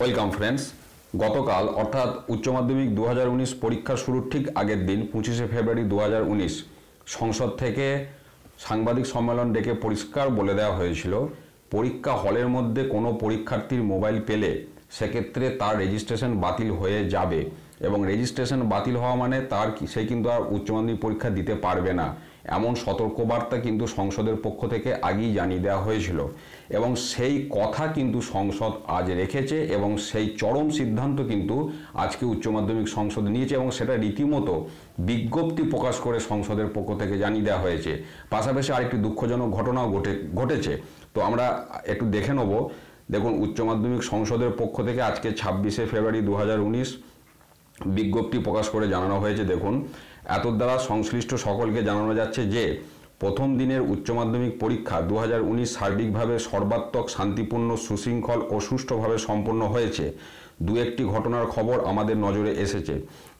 Welcome friends গতকাল অর্থাৎ উচ্চ মাধ্যমিক দু পরীক্ষা শুরুর ঠিক আগের দিন, পঁচিশে ফেব্রুয়ারি দু হাজার উনিশ, সংসদ থেকে সাংবাদিক সম্মেলন ডেকে পরিষ্কার বলে দেওয়া হয়েছিল, পরীক্ষা হলের মধ্যে কোনো পরীক্ষার্থীর মোবাইল পেলে সেক্ষেত্রে তার রেজিস্ট্রেশন বাতিল হয়ে যাবে। এবং রেজিস্ট্রেশন বাতিল হওয়া মানে তার সে কিন্তু আর উচ্চ মাধ্যমিক পরীক্ষা দিতে পারবে না। এমন সতর্কবার্তা কিন্তু সংসদের পক্ষ থেকে আগেই জানিয়ে দেওয়া হয়েছিল। এবং সেই কথা কিন্তু সংসদ আজ রেখেছে এবং সেই চরম সিদ্ধান্ত কিন্তু আজকে উচ্চ মাধ্যমিক সংসদ নিয়েছে এবং সেটা রীতিমতো বিজ্ঞপ্তি প্রকাশ করে সংসদের পক্ষ থেকে জানিয়ে দেওয়া হয়েছে। পাশাপাশি আরেকটি দুঃখজনক ঘটনাও ঘটে ঘটেছে। তো আমরা একটু দেখে নেব দেখুন, উচ্চ মাধ্যমিক সংসদের পক্ষ থেকে আজকে ছাব্বিশে ফেব্রুয়ারি দু হাজার উনিশ বিজ্ঞপ্তি প্রকাশ করে জানানো হয়েছে। দেখুন এত দ্বারা সংশ্লিষ্ট সকলকে জানানো যাচ্ছে যে, প্রথম দিনের উচ্চ মাধ্যমিক পরীক্ষা দু হাজার উনিশ সার্বিকভাবে সর্বাত্মক, শান্তিপূর্ণ, সুশৃঙ্খল ও সুষ্ঠুভাবে সম্পন্ন হয়েছে। দু একটি ঘটনার খবর আমাদের নজরে এসেছে।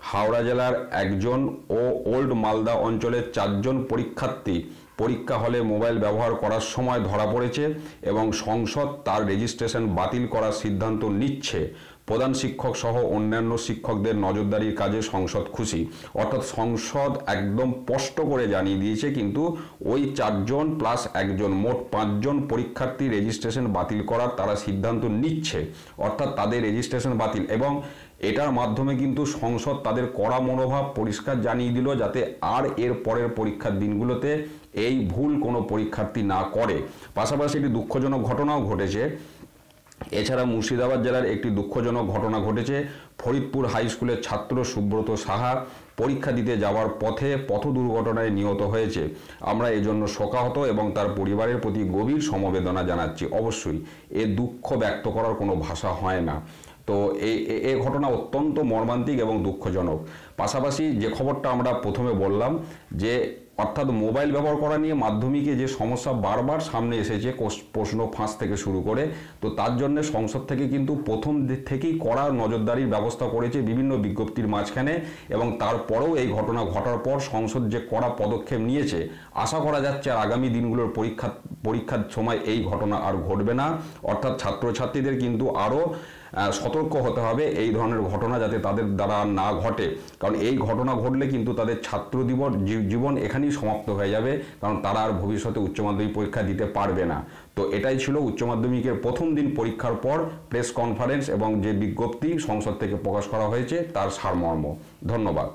হাওড়া জেলার একজন ও ওল্ড মালদা অঞ্চলের চারজন পরীক্ষার্থী পরীক্ষা হলে মোবাইল ব্যবহার করার সময় ধরা পড়েছে এবং সংসদ তার রেজিস্ট্রেশন বাতিল করার সিদ্ধান্ত নিচ্ছে। প্রধান শিক্ষক সহ অন্যান্য শিক্ষকদের নজরদারির কাজে সংসদ খুশি। অর্থাৎ সংসদ একদম স্পষ্ট করে জানিয়ে দিয়েছে, কিন্তু ওই চারজন প্লাস একজন, মোট পাঁচজন পরীক্ষার্থী রেজিস্ট্রেশন বাতিল করার তারা সিদ্ধান্ত নিচ্ছে। অর্থাৎ তাদের রেজিস্ট্রেশন বাতিল। এবং এটার মাধ্যমে কিন্তু সংসদ তাদের কড়া মনোভাব পরিষ্কার জানিয়ে দিল যাতে আর এর পরের পরীক্ষার দিনগুলোতে এই ভুল কোনো পরীক্ষার্থী না করে। পাশাপাশি একটি দুঃখজনক ঘটনাও ঘটেছে। এছাড়া মুর্শিদাবাদ জেলার একটি দুঃখজনক ঘটনা ঘটেছে। ফরিদপুর হাই স্কুলের ছাত্র সুব্রত সাহা পরীক্ষা দিতে যাওয়ার পথে পথ দুর্ঘটনায় নিহত হয়েছে। আমরা এজন্য শোকাহত এবং তার পরিবারের প্রতি গভীর সমবেদনা জানাচ্ছি। অবশ্যই এ দুঃখ ব্যক্ত করার কোনো ভাষা হয় না। তো এই এ- ঘটনা অত্যন্ত মর্মান্তিক এবং দুঃখজনক। পাশাপাশি যে খবরটা আমরা প্রথমে বললাম যে অর্থাৎ মোবাইল ব্যবহার করা নিয়ে মাধ্যমিকে যে সমস্যা বারবার সামনে এসেছে প্রশ্ন ফাঁস থেকে শুরু করে, তো তার জন্য সংসদ থেকে কিন্তু প্রথম থেকেই কড়া নজরদারির ব্যবস্থা করেছে বিভিন্ন বিজ্ঞপ্তির মাঝখানে এবং তারপরেও এই ঘটনা ঘটার পর সংসদ যে কড়া পদক্ষেপ নিয়েছে, আশা করা যাচ্ছে আর আগামী দিনগুলোর পরীক্ষা পরীক্ষার সময় এই ঘটনা আর ঘটবে না। অর্থাৎ ছাত্রছাত্রীদের কিন্তু আরও সতর্ক হতে হবে এই ধরনের ঘটনা যাতে তাদের দ্বারা না ঘটে। কারণ এই ঘটনা ঘটলে কিন্তু তাদের ছাত্র জীবন জীবন এখানেই সমাপ্ত হয়ে যাবে। কারণ তারা আর ভবিষ্যতে উচ্চ মাধ্যমিক পরীক্ষা দিতে পারবে না। তো এটাই ছিল উচ্চ মাধ্যমিকের প্রথম দিন পরীক্ষার পর প্রেস কনফারেন্স এবং যে বিজ্ঞপ্তি সংসদ থেকে প্রকাশ করা হয়েছে তার সারমর্ম। ধন্যবাদ।